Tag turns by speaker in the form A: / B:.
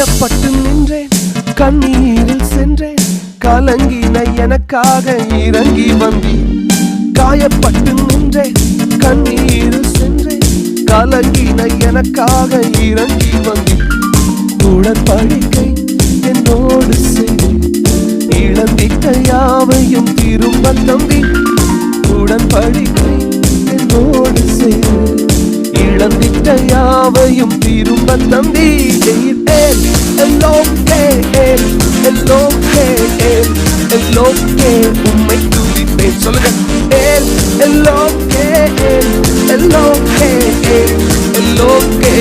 A: காயப்பட்டு நின்றேன் கண்ணீரில் சென்றேன் கலங்கின எனக்காக இறங்கி வந்தேன். காயப்பட்டு நின்றேன் கண்ணீரில் சென்றேன் கலங்கின எனக்காக இறங்கி வந்தேன். உடற்படிக்கை என்னோடு செய்தேன் இழந்திட்ட யாவையும் திரும்ப தம்பி உடன்படி யாவையும் திரும்ப தம்பி ஏல் எல்லோக்கே எல்லோக்கே எல்லோக்கே உம்மை துதிப்பேன் சொல்லுங்க. ஏல் எல்லோக்கே ஏல் எல்லோக்கே ஏல் எல்லோக்கே